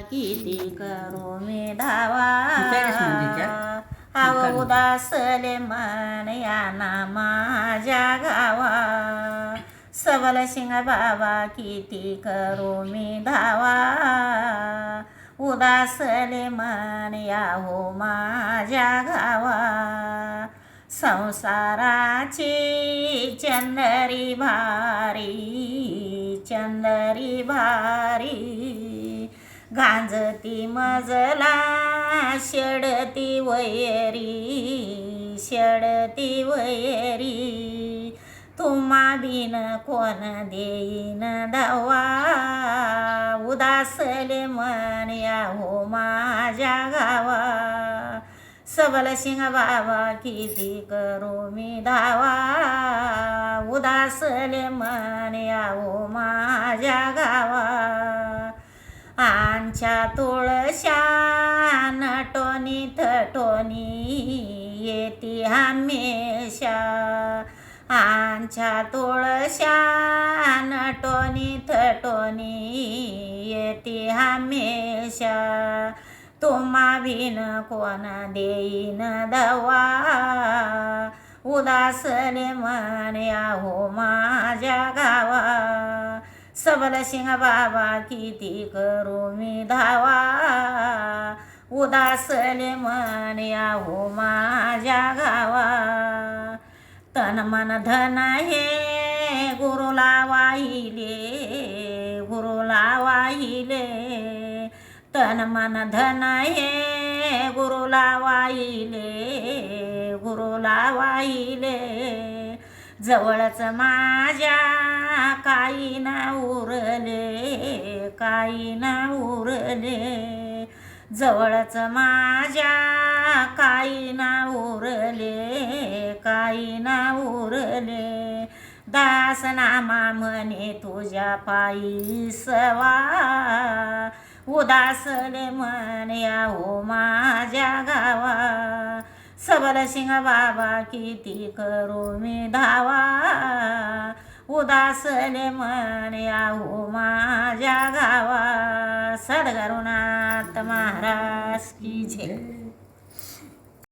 किती करू मी धावा. आव उदासले मन याना माझ्या गावा. सबल शिंग बाबा किती करू मी धावा. उदासले मन या हो माझ्या गावा. संसाराची चंदरी भारी चंदरी भारी. गांजती मजला शेडती वयरी शेडती वयरी तुम्हा बिन कोण देईन धावा उदासले मन या हो माझ्या गावा. सबल सिंग बाबा किती करू मी धावा? उदासले मन या हो माझ्या गावा. आमच्या तुळशा नटोनी थटोनी येती हमेशा. आमच्या तुळशा नटोनी थटोनी येती हमेशा. तुम्हा बिन कोण देईन दवा? उदासले मन या हो माझ्या गावा सबल सिंह बाबा किती करू मी धावा? उदासले मन या हो माझ्या गावा. तन मन धन हे गुरुला वाहिले गुरुला वाहिले तन मन धन हे गुरुला वाहिले गुरुला वाहिले जवळच माझ्या काही ना उरले काही ना उरले. जवळच माझ्या काही ना उरले काही ना उरले. दासनामा म्हणे तुझ्या पायी सवा. उदासले म्हणे हो माझ्या गावा. सबल सिंह बाबा किती करू मी धावा? उदासले मन याहू माझ्या गावा. सद्गरुनाथ महाराज की झे